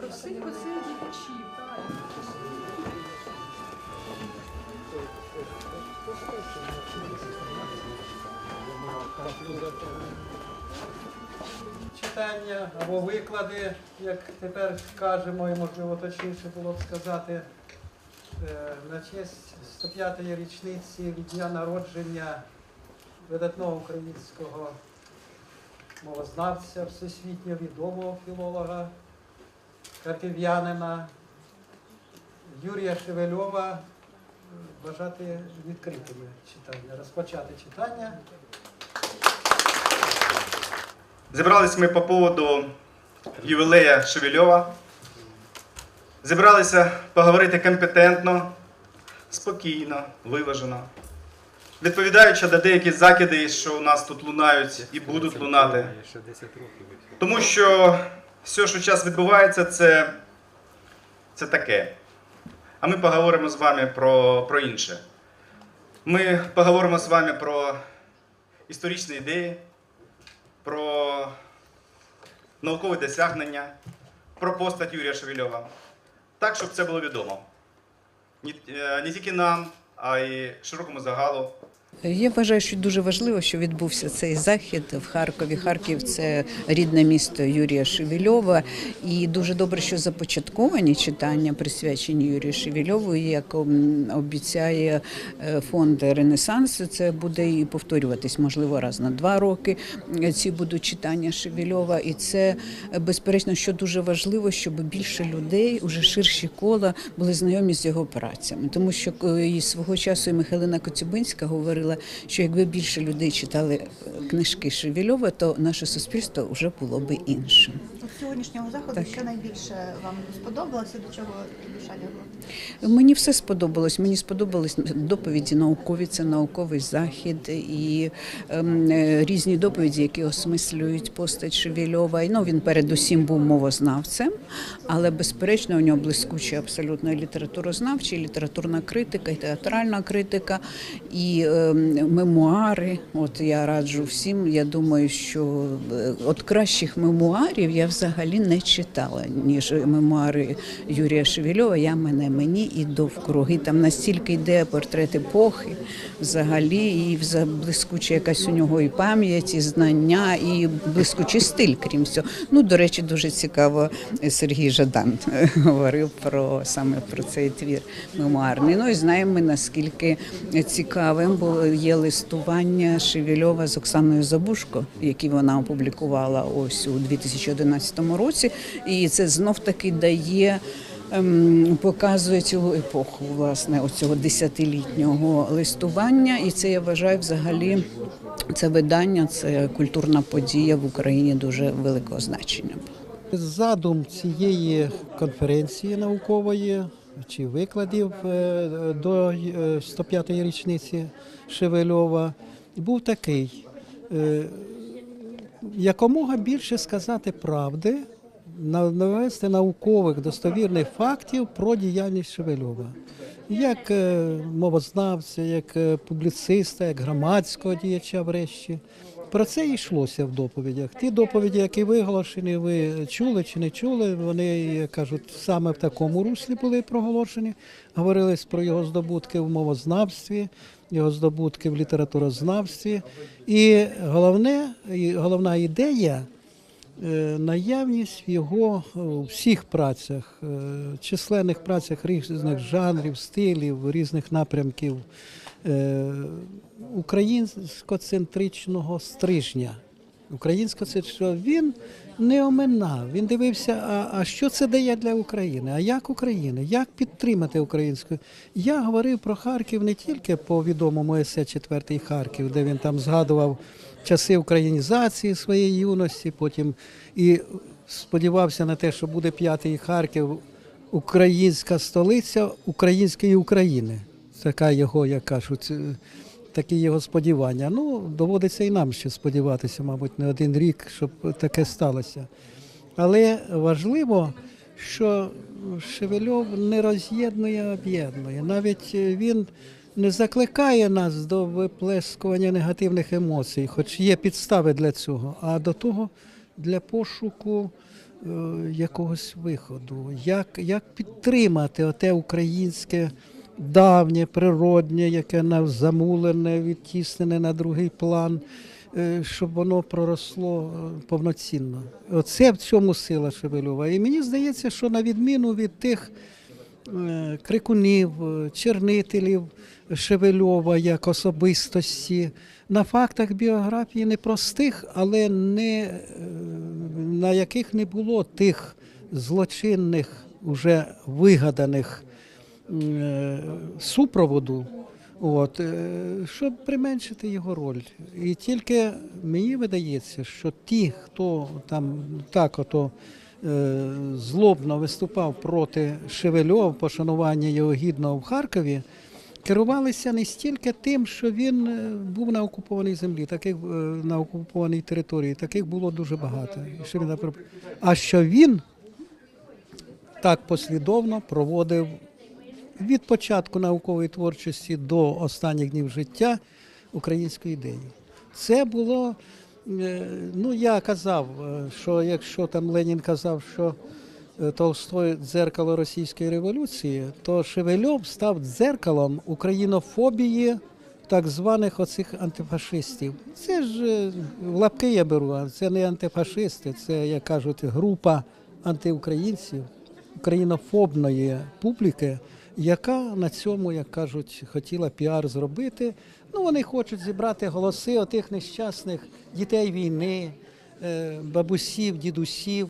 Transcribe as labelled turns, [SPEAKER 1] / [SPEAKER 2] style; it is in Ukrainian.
[SPEAKER 1] Проси, проси, чи
[SPEAKER 2] читання або виклади, як тепер кажемо, і можливо точніше було б сказати, е, на честь 105-ї річниці від дня народження видатного українського мовознавця, всесвітньо відомого філолога, харків'янина Юрія Шевельова бажати відкритими читання, розпочати читання.
[SPEAKER 3] Зібрались ми по поводу ювілея Шевельова. Зібралися поговорити компетентно, спокійно, виважено, відповідаючи на деякі закиди, що у нас тут лунають і будуть лунати. Тому що все, що зараз відбувається, це, це таке. А ми поговоримо з вами про, про інше. Ми поговоримо з вами про історичні ідеї, про наукові досягнення, про постать Юрія Шевельова. Так, щоб це було відомо. Е, не тільки нам, а й широкому загалу.
[SPEAKER 4] Я вважаю, що дуже важливо, що відбувся цей захід в Харкові. Харків це рідне місто Юрія Шевельова. І дуже добре, що започатковані читання присвячені Юрію Шевельову. Як обіцяє е, фонд Ренесанс, це буде і повторюватись, можливо, раз на два роки. е, Ці будуть читання Шевельова. І це е, безперечно, що дуже важливо, щоб більше людей, уже ширші кола, були знайомі з його працями. Тому що і свого часу і Михайлина Коцюбинська говорила, що якби більше людей читали книжки Шевельова, то наше суспільство вже було би іншим.
[SPEAKER 5] Сьогоднішнього заходу,
[SPEAKER 4] Так.
[SPEAKER 5] що найбільше вам сподобалося, до чого душа лягла?
[SPEAKER 4] Мені все сподобалось. Мені сподобались доповіді наукові, це науковий захід і ем, е, різні доповіді, які осмислюють постать Шевельова. І, Ну, він передусім був мовознавцем, але безперечно у нього блискуча абсолютно і літературознавча, літературна критика, і театральна критика, і ем, мемуари. От я раджу всім. Я думаю, що е, от кращих мемуарів я взагалі не читала, ніж мемуари Юрія Шевельова. Я мене мені і довкруги. Там настільки йде портрет епохи, взагалі, і блискуча якась у нього і пам'ять, і знання, і блискучий стиль, крім всього. Ну, до речі, дуже цікаво Сергій Жадан говорив про саме про цей твір мемуарний. Ну і знаємо ми, наскільки цікавим було є листування Шевельова з Оксаною Забушко, які вона опублікувала ось у 2011 році. І це знов таки дає. ем, Показує цілу епоху власне оцього десятилітнього листування, і це я вважаю взагалі це видання, це культурна подія в Україні дуже великого значення.
[SPEAKER 6] Задум цієї конференції наукової чи викладів е, до е, 105-ї річниці Шевельова був такий: е, якомога більше сказати правди, навести наукових достовірних фактів про діяльність Шевельова. Як е, мовознавця, як е, публіциста, як громадського діяча врешті. Про це йшлося в доповідях. Ті доповіді, які виголошені, ви чули чи не чули, вони кажуть саме в такому руслі були проголошені. Говорилось про його здобутки в мовознавстві, його здобутки в літературознавстві. І головне, головна ідея е, наявність його е, у всіх працях, е, численних працях різних жанрів, стилів, різних напрямків українсько-центричного стрижня. Українськоцентричного він не оминав. Він дивився, а, а що це дає для України? А як України? Як підтримати українську? Я говорив про Харків не тільки по відомому есе «Четвертий Харків, де він там згадував часи українізації своєї юності, потім і сподівався на те, що буде п'ятий Харків, українська столиця української України. Така його, як кажуть, такі його сподівання. Ну, доводиться і нам ще сподіватися, мабуть, не один рік, щоб таке сталося. Але важливо, що Шевельов не роз'єднує, а об'єднує. Навіть він не закликає нас до виплескування негативних емоцій, хоч є підстави для цього, а до того для пошуку е, якогось виходу, як, як підтримати оте українське давнє, природнє, яке замулене, відтіснене на другий план, е, щоб воно проросло е, повноцінно. Оце в цьому сила Шевельова. І мені здається, що на відміну від тих е, крикунів, чернителів Шевельова як особистості, на фактах біографії непростих, але не, на яких не було тих злочинних, уже вигаданих супроводу, от, е, щоб применшити його роль. І тільки мені видається, що ті, хто там так ото е, злобно виступав проти Шевельова, пошанування його гідного в Харкові, керувалися не стільки тим, що він е, був на окупованій землі, таких е, на окупованій території, таких було дуже багато. Що він А що він так послідовно проводив від початку наукової творчості до останніх днів життя української ідеї. Це було, е, ну я казав, е, що якщо там Ленін казав, що е, Толстой дзеркало російської революції, то Шевельов став дзеркалом українофобії так званих оцих антифашистів. Це ж лапки я беру, це не антифашисти, це, як кажуть, група антиукраїнців, українофобної публіки, яка на цьому, як кажуть, хотіла піар зробити. Ну, вони хочуть зібрати голоси отих нещасних дітей війни, е, бабусів, дідусів,